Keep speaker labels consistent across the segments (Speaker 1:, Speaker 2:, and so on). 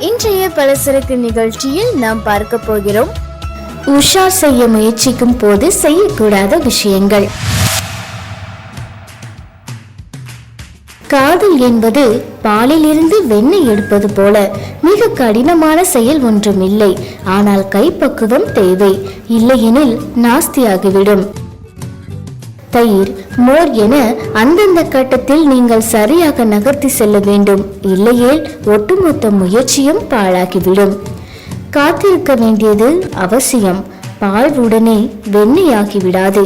Speaker 1: இன்றைய பலசரக்கு நிகழ்ச்சியில் நாம் பார்க்க போகிறோம். உஷார் செய்ய முயற்சிக்கும் போது செய்யக்கூடாத விஷயங்கள். காதல் என்பது பாலில் இருந்து வெண்ணெய் எடுப்பது போல மிக கடினமான செயல் ஒன்றும் இல்லை ஆனால் கைப்பக்குவம் தேவை. இல்லையெனில் நாஸ்தியாகிவிடும். தயிர் மோர் என அந்தந்த கட்டத்தில் நீங்கள் சரியாக நகர்த்தி செல்ல வேண்டும். இல்லையேல் ஒட்டுமொத்த முயற்சியும் பாழாகிவிடும். காத்திருக்க வேண்டியது அவசியம். பால் உடனே வெண்ணெயாகி விடாது.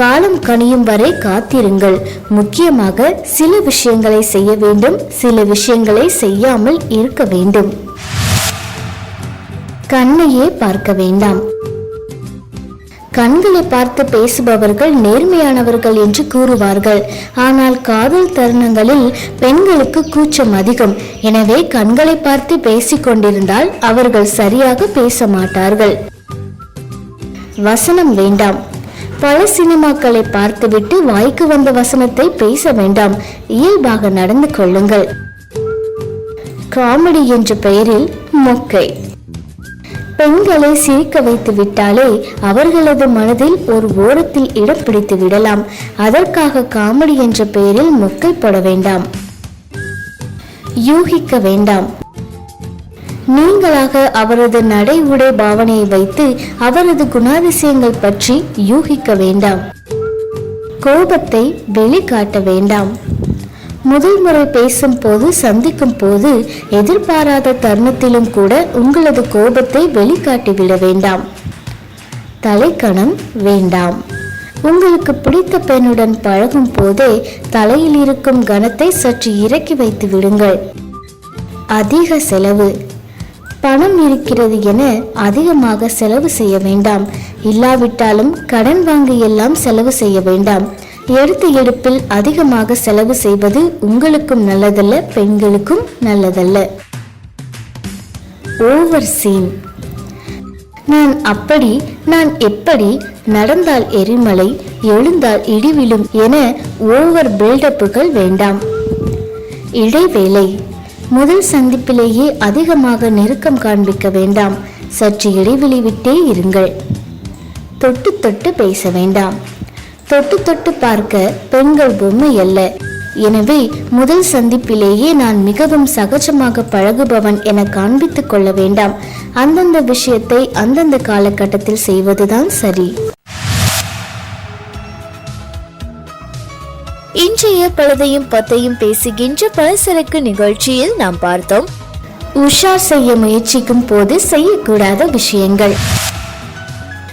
Speaker 1: காலம் கனியும் வரை காத்திருங்கள். முக்கியமாக சில விஷயங்களை செய்ய வேண்டும் சில விஷயங்களை செய்யாமல் இருக்க வேண்டும். கண்ணையே பார்க்க வேண்டாம். கண்களை பார்த்து பேசுபவர்கள் நேர்மையானவர்கள் என்று கூறுவார்கள். ஆனால் காதல் தருணங்களில் பெண்களுக்கு கூச்சம் அதிகம். எனவே கண்களை பார்த்து பேசிக்கொண்டிருந்தால் அவர்கள் சரியாக பேச மாட்டார்கள் வசனம் வேண்டாம். பல சினிமாக்களை பார்த்துவிட்டு வாய்க்கு வந்த வசனத்தை பேச வேண்டாம். இயல்பாக நடந்து கொள்ளுங்கள். காமெடி என்ற பெயரில் மொக்கை. பெண்களை சிரிக்க வைத்து விட்டாலே அவர்களது மனதில் ஒரு ஓரத்தில் இடம் பிடித்து விடலாம். அதற்காக காமெடி என்ற பெயரில் மொக்கை போட வேண்டாம். யூகிக்க வேண்டாம். நீங்களாக அவரது நடை உடை பாவனையை வைத்து அவரது குணாதிசயங்கள் பற்றி யூகிக்க வேண்டாம். கோபத்தை வெளிக்காட்ட வேண்டாம். முதல் முறை பேசும் போது சந்திக்கும் போது எதிர்பாராத தருணத்திலும் கூட உங்களது கோபத்தை வெளிக்காட்டி விட வேண்டாம். தலைக்கணம் வேண்டாம். உங்களுக்கு பிடித்த பெண்ணுடன் பழகும் போதே தலையில் இருக்கும் கனத்தை சற்று இறக்கி வைத்து விடுங்கள். அதிக செலவு. பணம் இருக்கிறது என அதிகமாக செலவு செய்ய வேண்டாம். இல்லாவிட்டாலும் கடன் வாங்கி எல்லாம் செலவு செய்ய வேண்டாம். எடுத்த எடுப்பில் அதிகமாக செலவு செய்வது உங்களுக்கும் நல்லதல்ல பெண்களுக்கும் நல்லதல்ல. ஓவர் சீன் நான் அப்படி நான் எப்படி நடந்தால் எரிமலை எழுந்தால் இடிவிழும் என ஓவர் பில்டப்புகள் வேண்டாம். இடைவேளை. முதல் சந்திப்பிலேயே அதிகமாக நெருக்கம் காண்பிக்க வேண்டாம். சற்று இடைவெளி விட்டே இருங்கள். தொட்டு தொட்டு பேச வேண்டாம். தொட்டு தொட்டு பார்க்க பெண்கள் பொம்மை அல்ல. எனவே முதல் சந்திப்பிலேயே நான் மிகவும் சகஜமாக பழகுபவன் என காண்பித்துக் கொள்ள வேண்டாம். அந்தந்த விஷயத்தை அந்தந்த காலகட்டத்தில் செய்வதுதான் சரி. இன்றைய பழுதையும் பத்தையும் பேசுகின்ற பலசரக்கு நிகழ்ச்சியில் நாம் பார்த்தோம். உஷார் செய்ய முயற்சிக்கும் போது செய்யக்கூடாத விஷயங்கள்.